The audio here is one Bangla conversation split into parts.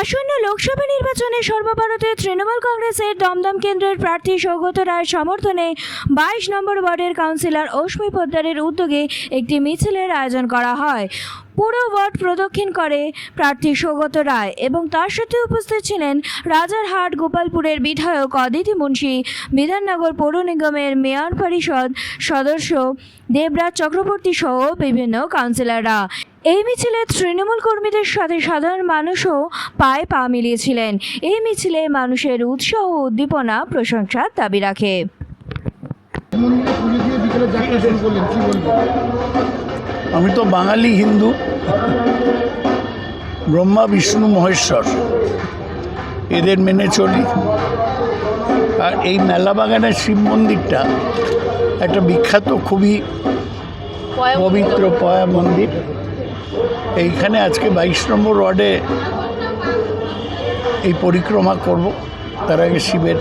আসন্ন লোকসভা নির্বাচনে সর্বভারতীয় তৃণমূল কংগ্রেসের দমদম কেন্দ্রের প্রার্থী সৌগত রায়ের সমর্থনে বাইশ নম্বর ওয়ার্ডের কাউন্সিলর অশ্মি পোদ্দারের উদ্যোগে একটি মিছিলের আয়োজন করা হয়। পুরো ওয়ার্ড প্রদক্ষিণ করে প্রার্থী সৌগত রায় এবং তার সাথে উপস্থিত ছিলেন রাজারহাট গোপালপুরের বিধায়ক অদিতি মুন্সি, বিধাননগর পৌর নিগমের মেয়র পরিষদ সদস্য দেবরাজ চক্রবর্তী সহ বিভিন্ন কাউন্সিলররা। এই মিছিলে তৃণমূল কর্মীদের সাথে সাধারণ মানুষও পায়ে পা মিলিয়েছিলেন। এই মিছিলে মানুষের উৎসাহ উদ্দীপনা প্রশংসার দাবি রাখে। আমি তো বাঙালি হিন্দু। ব্রহ্মা বিষ্ণু মহেশ্বর। এদের মেনে চলি। আর এই মেলা বাগানের শিব মন্দিরটা একটা বিখ্যাত খুবই পবিত্র পয়া মন্দির। এইখানে আজকে বাইশ নম্বর ওয়ার্ডে এই পরিক্রমা করব। তার আগে শিবের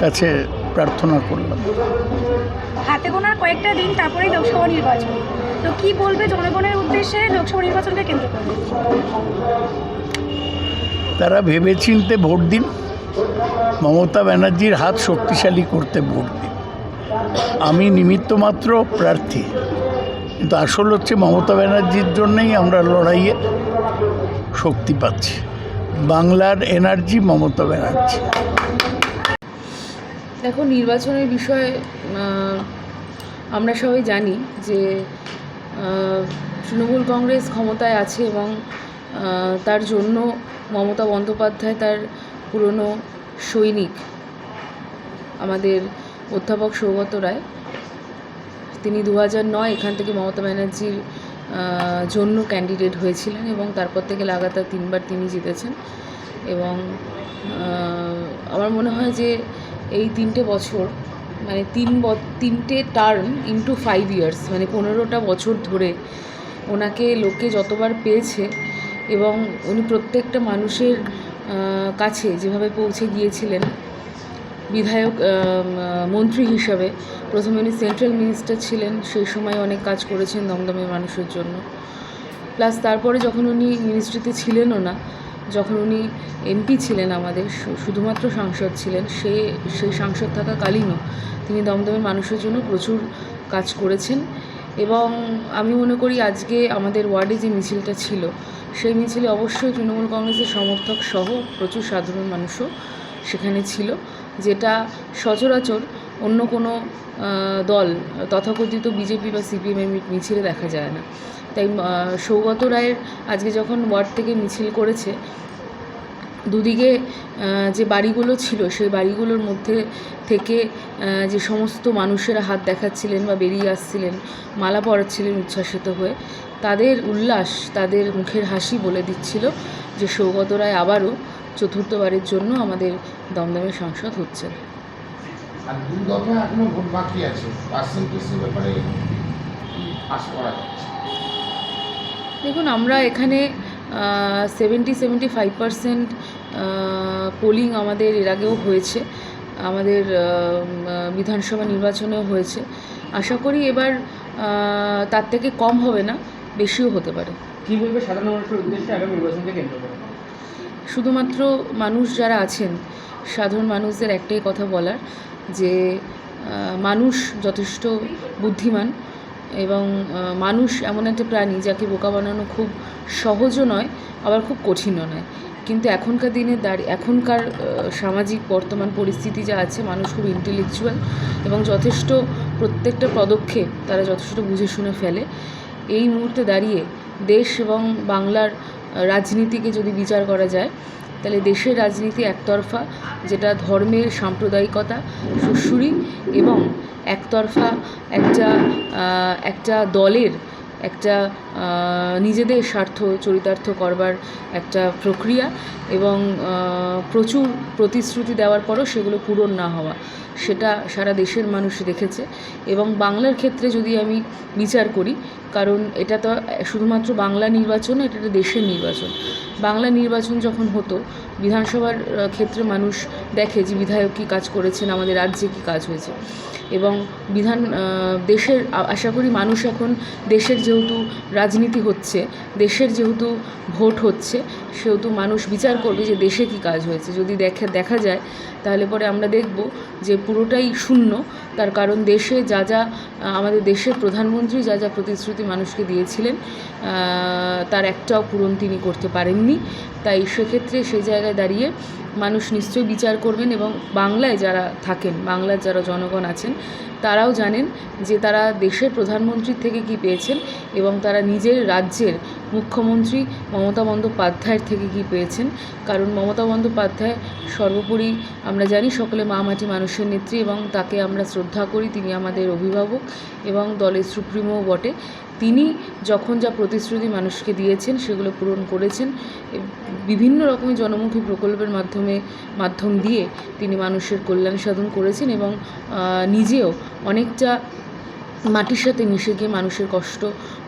কাছে প্রার্থনা করলাম। হাতে গোনার কয়েকটা দিন তারপরেই লোকসভা নির্বাচন। তো কি বলবে জনগণের উদ্দেশ্যে লোকসভা নির্বাচনকে কেন্দ্র করে? তারা ভেবেচিন্তে ভোট দিন। মমতা ব্যানার্জির হাত শক্তিশালী করতে ভোট দিন। আমি নিমিত্ত মাত্র প্রার্থী। কিন্তু আসল হচ্ছে মমতা ব্যানার্জির জন্যই আমরা লড়াইয়ে শক্তি পাচ্ছি। বাংলার এনার্জি মমতা ব্যানার্জি। দেখো নির্বাচনের বিষয়ে আমরা সবাই জানি যে তৃণমূল কংগ্রেস ক্ষমতায় আছে এবং তার জন্য মমতা বন্দ্যোপাধ্যায় তার পুরনো সৈনিক, আমাদের অধ্যাপক সৌগত রায়। তিনি দু নয় এখান থেকে মমতা ব্যানার্জির জন্য ক্যান্ডিডেট হয়েছিলেন এবং তারপর থেকে লাগাতার তিনবার তিনি জিতেছেন। এবং আমার মনে হয় যে এই তিনটে বছর মানে তিন ব- তিনটে টার্ম ইন্টু ফাইভ ইয়ার্স মানে পনেরোটা বছর ধরে ওনাকে লোকে যতবার পেয়েছে এবং উনি প্রত্যেকটা মানুষের কাছে যেভাবে পৌঁছে গিয়েছিলেন, বিধায়ক মন্ত্রী হিসাবে, প্রথমে উনি সেন্ট্রাল মিনিস্টার ছিলেন, সেই সময় অনেক কাজ করেছেন দমদমের মানুষের জন্য। প্লাস তারপরে যখন উনি মিনিস্ট্রিতে ছিলেনও না যখন উনি এমপি ছিলেন আমাদের শুধুমাত্র সাংসদ ছিলেন, সে সেই সাংসদ থাকাকালীনও তিনি দমদমের মানুষের জন্য প্রচুর কাজ করেছেন এবং আমি মনে করি আজকে আমাদের ওয়ার্ডে যে মিছিলটা ছিল, সেই মিছিলে অবশ্যই তৃণমূল কংগ্রেসের সমর্থক সহ প্রচুর সাধারণ মানুষও সেখানে ছিল, যেটা সচরাচর অন্য কোনো দল তথাকথিত বিজেপি বা সিপিএমের মিছিলে দেখা যায় না। তাই সৌগত রায়ের আজকে যখন ওয়ার্ড থেকে মিছিল করেছে, দুদিকে যে বাড়িগুলো ছিল, সেই বাড়িগুলোর মধ্যে থেকে যে সমস্ত মানুষেরা হাত দেখাচ্ছিলেন বা বেরিয়ে আসছিলেন, মালা পরাচ্ছিলেন উচ্ছ্বাসিত হয়ে, তাদের উল্লাস, তাদের মুখের হাসি বলে দিচ্ছিল যে সৌগত রায় আবারও চতুর্থবারের জন্য আমাদের দমদমের সাংসদ হচ্ছেন। আর দুই দফা এখনও ভোট বাকি আছে পার্সেন্টেজের ব্যাপারে আশা করা যাচ্ছে। দেখুন আমরা এখানে seventy seventy five percent polling আমাদের এর আগেও হয়েছে আমাদের বিধানসভা নির্বাচনেও হয়েছে। আশা করি এবার তার থেকে কম হবে না বেশিও হতে পারে। কি বলবে সাধারণ মানুষের উদ্দেশ্যে আগামী নির্বাচনকে কেন্দ্র করে? শুধুমাত্র মানুষ যারা আছেন সাধারণ মানুষদের একটাই কথা বলার যে মানুষ যথেষ্ট বুদ্ধিমান এবং মানুষ এমন একটা প্রাণী যাকে বোকা বানানো খুব সহজও নয়, আবার খুব কঠিনও নয়। কিন্তু এখনকার দিনে দাঁড়িয়ে, এখনকার সামাজিক বর্তমান পরিস্থিতি যা আছে, মানুষ খুব ইন্টেলেকচুয়াল এবং যথেষ্ট প্রত্যেকটা পদক্ষেপ তারা যথেষ্ট বুঝে শুনে ফেলে। এই মুহূর্তে দাঁড়িয়ে দেশ এবং বাংলার রাজনীতিকে যদি বিচার করা যায় তাহলে দেশের রাজনীতি একতরফা, যেটা ধর্মের সাম্প্রদায়িকতা সুশুরি এবং একতরফা একটা একটা দলের একটা নিজেদের স্বার্থ চরিতার্থ করবার একটা প্রক্রিয়া এবং প্রচুর প্রতিশ্রুতি দেওয়ার পরও সেগুলো পূরণ না হওয়া, সেটা সারা দেশের মানুষ দেখেছে এবং বাংলার ক্ষেত্রে যদি আমি বিচার করি কারণ এটা তো শুধুমাত্র বাংলা নির্বাচন, এটা একটা দেশের নির্বাচন। বাংলা নির্বাচন যখন হতো, বিধানসভার ক্ষেত্রে মানুষ দেখে যে বিধায়ক কী কাজ করেছেন, আমাদের রাজ্যে কী কাজ হয়েছে। এবং বিধান দেশের আশা করি মানুষ এখন দেশের যেহেতু রাজনীতি হচ্ছে, দেশের যেহেতু ভোট হচ্ছে, সেহেতু মানুষ বিচার করবে যে দেশে কী কাজ হয়েছে। যদি দেখে, দেখা যায়, তাহলে পরে আমরা দেখব যে পুরোটাই শূন্য। তার কারণ দেশে যা যা আমাদের দেশের প্রধানমন্ত্রী যা যা প্রতিশ্রুতি মানুষকে দিয়েছিলেন তার একটাও পূরণ তিনি করতে পারেননি। তাই সেক্ষেত্রে সে জায়গায় দাঁড়িয়ে মানুষ নিশ্চয়ই বিচার করবেন এবং বাংলায় যারা থাকেন, বাংলার যারা জনগণ আছেন, তারাও জানেন যে তারা দেশের প্রধানমন্ত্রীর থেকে কি পেয়েছেন এবং তারা নিজের রাজ্যের মুখ্যমন্ত্রী মমতা বন্দ্যোপাধ্যায়ের থেকে কি পেয়েছেন? কারণ মমতা বন্দ্যোপাধ্যায় সর্বোপরি আমরা জানি সকলে মা মাটি মানুষের নেত্রী এবং তাকে আমরা শ্রদ্ধা করি, তিনি আমাদের অভিভাবক এবং দলের সুপ্রিমো বটে। তিনি যখন যা প্রতিশ্রুতি মানুষকে দিয়েছেন, সেগুলো পূরণ করেছেন। বিভিন্ন রকমের জনমুখী প্রকল্পের মাধ্যমে, মাধ্যম দিয়ে তিনি মানুষের কল্যাণ সাধন করেছেন এবং নিজেও অনেকটা মাটির সাথে মিশে গিয়ে মানুষের কষ্ট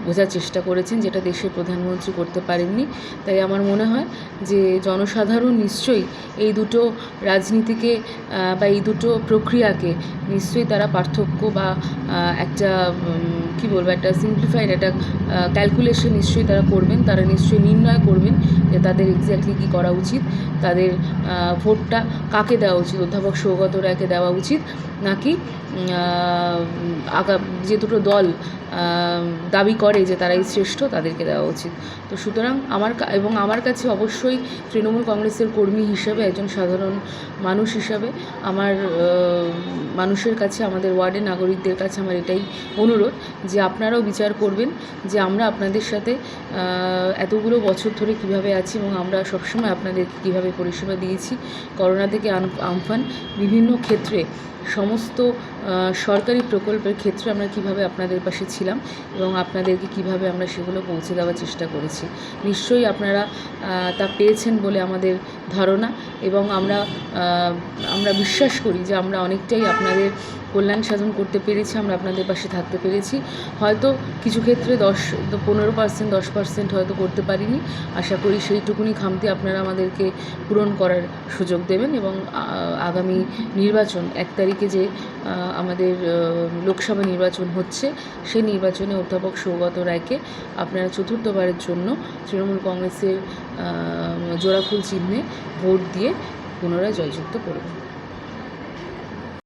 বোঝার চেষ্টা করেছেন যেটা দেশের প্রধানমন্ত্রী করতে পারেননি। তাই আমার মনে হয় যে জনসাধারণ নিশ্চয়ই এই দুটো রাজনীতিকে বা এই দুটো প্রক্রিয়াকে নিশ্চয়ই তারা পার্থক্য বা একটা কি বলব, একটা সিম্পলিফাইড একটা ক্যালকুলেশন নিশ্চয়ই তারা করবেন। তারা নিশ্চয়ই নির্ণয় করবেন যে তাদের এক্স্যাক্টলি কী করা উচিত, তাদের ভোটটা কাকে দেওয়া উচিত, অধ্যাপক সৌগত রায়কে দেওয়া উচিত নাকি আগা, যে দুটো দল দাবি করে যে তারাই শ্রেষ্ঠ তাদেরকে দেওয়া উচিত। তো সুতরাং আমার এবং আমার কাছে অবশ্যই তৃণমূল কংগ্রেসের কর্মী হিসেবে, একজন সাধারণ মানুষ হিসাবে আমার মানুষের কাছে, আমাদের ওয়ার্ডের নাগরিকদের কাছে আমার এটাই অনুরোধ যে আপনারাও বিচার করবেন যে আমরা আপনাদের সাথে এতগুলো বছর ধরে কীভাবে আছি এবং আমরা সবসময় আপনাদেরকে কীভাবে পরিষেবা দিয়েছি। করোনা থেকে আমফান বিভিন্ন ক্ষেত্রে সমস্ত সরকারি প্রকল্পের ক্ষেত্রে আমরা কীভাবে আপনাদের পাশে ছিলাম এবং আপনাদেরকে কীভাবে আমরা সেগুলো পৌঁছে দেওয়ার চেষ্টা করেছি। নিশ্চয়ই আপনারা তা পেয়েছেন বলে আমাদের ধারণা এবং আমরা আমরা বিশ্বাস করি যে আমরা অনেকটাই আপনাদের কল্যাণ সাধন করতে পেরেছি, আমরা আপনাদের পাশে থাকতে পেরেছি। হয়তো কিছু ক্ষেত্রে দশ, পনেরো পার্সেন্ট, দশ পার্সেন্ট হয়তো করতে পারিনি। আশা করি সেইটুকুনি খামতি আপনারা আমাদেরকে পূরণ করার সুযোগ দেবেন এবং আগামী নির্বাচন এক তারিখে যে আমাদের লোকসভা নির্বাচন হচ্ছে, সেই নির্বাচনে অধ্যাপক সৌগত রায়কে আপনারা চতুর্থবারের জন্য তৃণমূল কংগ্রেসের জোড়াফুল চিহ্নে ভোট দিয়ে পুনরায় জয়যুক্ত করবেন।